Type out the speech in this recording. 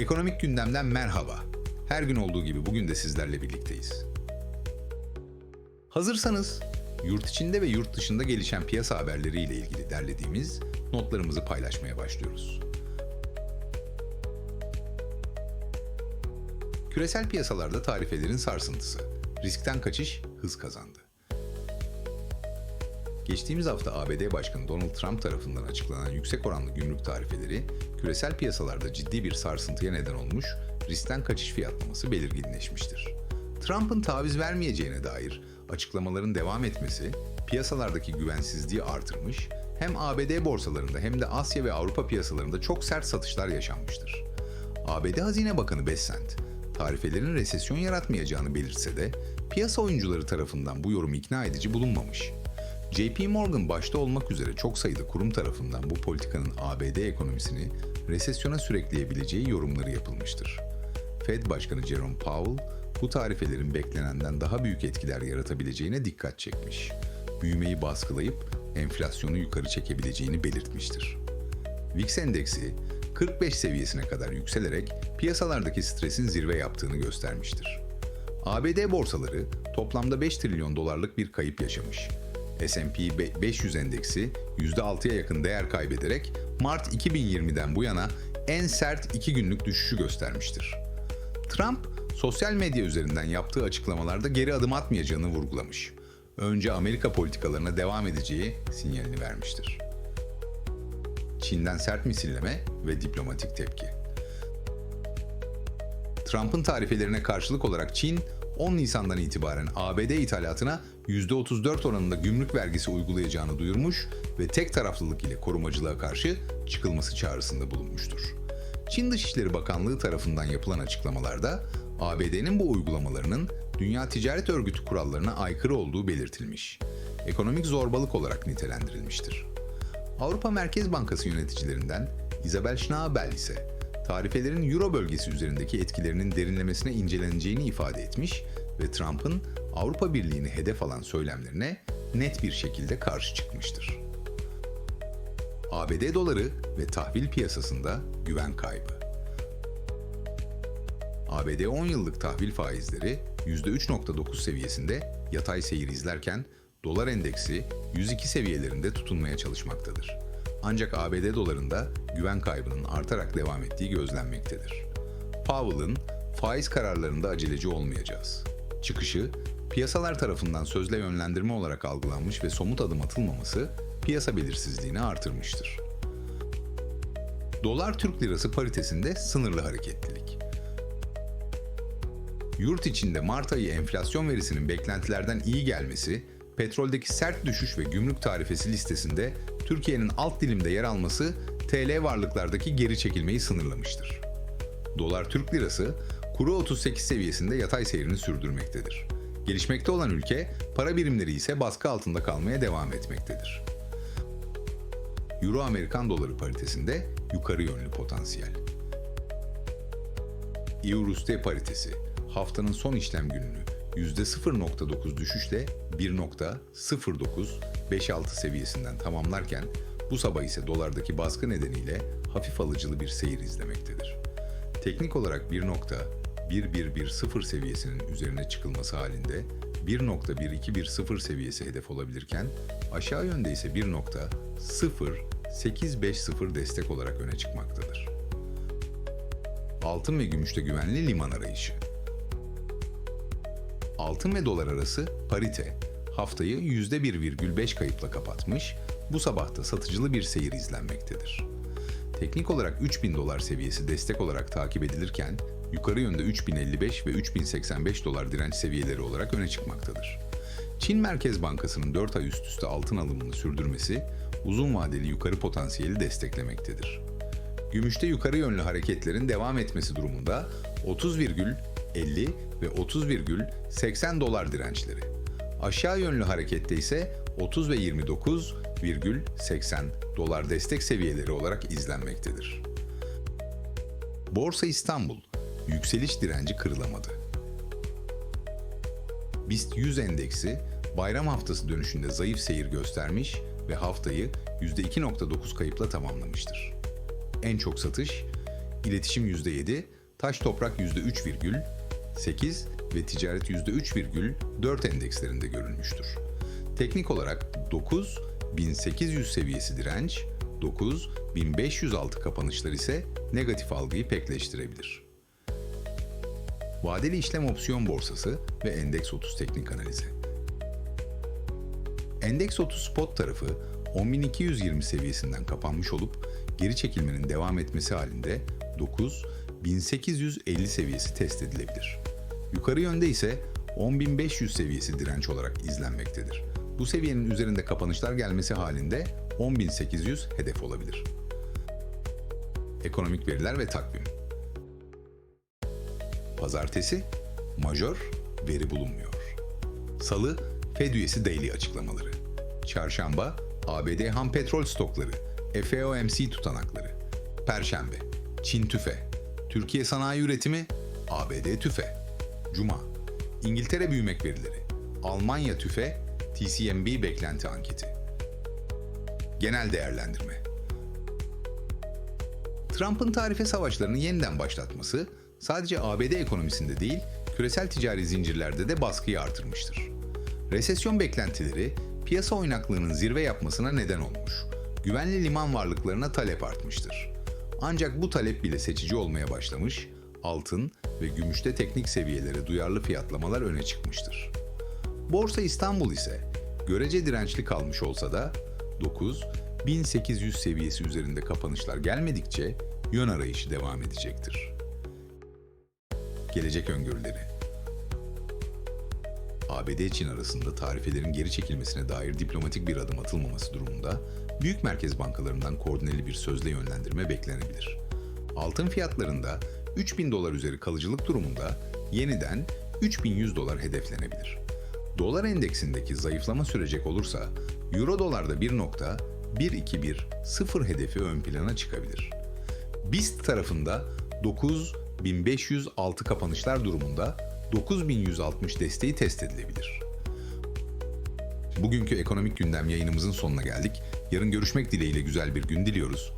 Ekonomik gündemden merhaba. Her gün olduğu gibi bugün de sizlerle birlikteyiz. Hazırsanız yurt içinde ve yurt dışında gelişen piyasa haberleriyle ilgili derlediğimiz notlarımızı paylaşmaya başlıyoruz. Küresel piyasalarda tarifelerin sarsıntısı, riskten kaçış hız kazandı. Geçtiğimiz hafta ABD Başkanı Donald Trump tarafından açıklanan yüksek oranlı gümrük tarifeleri küresel piyasalarda ciddi bir sarsıntıya neden olmuş, riskten kaçış fiyatlaması belirginleşmiştir. Trump'ın taviz vermeyeceğine dair açıklamaların devam etmesi piyasalardaki güvensizliği artırmış, hem ABD borsalarında hem de Asya ve Avrupa piyasalarında çok sert satışlar yaşanmıştır. ABD Hazine Bakanı Bessent, tarifelerin resesyon yaratmayacağını belirtse de piyasa oyuncuları tarafından bu yorum ikna edici bulunmamış. JP Morgan başta olmak üzere çok sayıda kurum tarafından bu politikanın ABD ekonomisini resesyona sürükleyebileceği yorumları yapılmıştır. Fed Başkanı Jerome Powell, bu tarifelerin beklenenden daha büyük etkiler yaratabileceğine dikkat çekmiş. Büyümeyi baskılayıp enflasyonu yukarı çekebileceğini belirtmiştir. VIX endeksi 45 seviyesine kadar yükselerek piyasalardaki stresin zirve yaptığını göstermiştir. ABD borsaları toplamda 5 trilyon dolarlık bir kayıp yaşamış. S&P 500 endeksi %6'ya yakın değer kaybederek Mart 2020'den bu yana en sert 2 günlük düşüşü göstermiştir. Trump, sosyal medya üzerinden yaptığı açıklamalarda geri adım atmayacağını vurgulamış. Önce Amerika politikalarına devam edeceği sinyalini vermiştir. Çin'den sert misilleme ve diplomatik tepki. Trump'ın tarifelerine karşılık olarak Çin, 10 Nisan'dan itibaren ABD ithalatına %34 oranında gümrük vergisi uygulayacağını duyurmuş ve tek taraflılık ile korumacılığa karşı çıkılması çağrısında bulunmuştur. Çin Dışişleri Bakanlığı tarafından yapılan açıklamalarda ABD'nin bu uygulamalarının Dünya Ticaret Örgütü kurallarına aykırı olduğu belirtilmiş. Ekonomik zorbalık olarak nitelendirilmiştir. Avrupa Merkez Bankası yöneticilerinden Isabel Schnabel ise tarifelerin Euro bölgesi üzerindeki etkilerinin derinlemesine inceleneceğini ifade etmiş ve Trump'ın Avrupa Birliği'ni hedef alan söylemlerine net bir şekilde karşı çıkmıştır. ABD doları ve tahvil piyasasında güven kaybı. ABD 10 yıllık tahvil faizleri %3.9 seviyesinde yatay seyir izlerken dolar endeksi 102 seviyelerinde tutunmaya çalışmaktadır. Ancak ABD dolarında güven kaybının artarak devam ettiği gözlenmektedir. Powell'ın faiz kararlarında aceleci olmayacağız. Çıkışı, piyasalar tarafından sözle yönlendirme olarak algılanmış ve somut adım atılmaması piyasa belirsizliğini artırmıştır. Dolar Türk Lirası paritesinde sınırlı hareketlilik. Yurt içinde Mart ayı enflasyon verisinin beklentilerden iyi gelmesi, petroldeki sert düşüş ve gümrük tarifesi listesinde Türkiye'nin alt dilimde yer alması TL varlıklardaki geri çekilmeyi sınırlamıştır. Dolar Türk Lirası kuru 38 seviyesinde yatay seyrini sürdürmektedir. Gelişmekte olan ülke para birimleri ise baskı altında kalmaya devam etmektedir. Euro Amerikan doları paritesinde yukarı yönlü potansiyel. Euro-Rusya paritesi haftanın son işlem gününü %0.9 düşüşle 1.0956 seviyesinden tamamlarken bu sabah ise dolardaki baskı nedeniyle hafif alıcılı bir seyir izlemektedir. Teknik olarak 1.1110 seviyesinin üzerine çıkılması halinde 1.1210 seviyesi hedef olabilirken aşağı yönde ise 1.0850 destek olarak öne çıkmaktadır. Altın ve gümüşte güvenli liman arayışı altın ve dolar arası parite haftayı %1,5 kayıpla kapatmış, bu sabahta satıcılı bir seyir izlenmektedir. Teknik olarak 3000 dolar seviyesi destek olarak takip edilirken, yukarı yönde 3055 ve 3085 dolar direnç seviyeleri olarak öne çıkmaktadır. Çin Merkez Bankası'nın 4 ay üst üste altın alımını sürdürmesi, uzun vadeli yukarı potansiyeli desteklemektedir. Gümüşte yukarı yönlü hareketlerin devam etmesi durumunda 30,50 ve 30,80 dolar dirençleri. Aşağı yönlü harekette ise 30 ve 29,80 dolar destek seviyeleri olarak izlenmektedir. Borsa İstanbul yükseliş direnci kırılamadı. BIST 100 endeksi bayram haftası dönüşünde zayıf seyir göstermiş ve haftayı %2.9 kayıpla tamamlamıştır. En çok satış iletişim %7, taş toprak %3,8 ve ticaret %3,4 endekslerinde görülmüştür. Teknik olarak 9, 1800 seviyesi direnç, 9, 1506 kapanışlar ise negatif algıyı pekleştirebilir. Vadeli işlem opsiyon borsası ve Endeks 30 teknik analizi. Endeks 30 spot tarafı 10.220 seviyesinden kapanmış olup geri çekilmenin devam etmesi halinde 9 1850 seviyesi test edilebilir. Yukarı yönde ise 10.500 seviyesi direnç olarak izlenmektedir. Bu seviyenin üzerinde kapanışlar gelmesi halinde 10.800 hedef olabilir. Ekonomik veriler ve takvim. Pazartesi, majör, veri bulunmuyor. Salı, Fed üyesi daily açıklamaları. Çarşamba, ABD ham petrol stokları, FOMC tutanakları. Perşembe, Çin tüfe, Türkiye sanayi üretimi, ABD tüfe. Cuma, İngiltere büyümek verileri, Almanya tüfe, TCMB beklenti anketi. Genel değerlendirme. Trump'ın tarife savaşlarını yeniden başlatması sadece ABD ekonomisinde değil, küresel ticari zincirlerde de baskıyı artırmıştır. Resesyon beklentileri piyasa oynaklığının zirve yapmasına neden olmuş. Güvenli liman varlıklarına talep artmıştır. Ancak bu talep bile seçici olmaya başlamış, altın ve gümüşte teknik seviyelere duyarlı fiyatlamalar öne çıkmıştır. Borsa İstanbul ise görece dirençli kalmış olsa da 9 1800 seviyesi üzerinde kapanışlar gelmedikçe yön arayışı devam edecektir. Gelecek öngörüleri ABD-Çin arasında tarifelerin geri çekilmesine dair diplomatik bir adım atılmaması durumunda büyük merkez bankalarından koordineli bir sözle yönlendirme beklenebilir. Altın fiyatlarında 3000 dolar üzeri kalıcılık durumunda yeniden 3100 dolar hedeflenebilir. Dolar endeksindeki zayıflama sürecek olursa Euro dolarda 1.121 hedefi ön plana çıkabilir. BIST tarafında 9506 kapanışlar durumunda 9160 desteği test edilebilir. Bugünkü ekonomik gündem yayınımızın sonuna geldik. Yarın görüşmek dileğiyle güzel bir gün diliyoruz.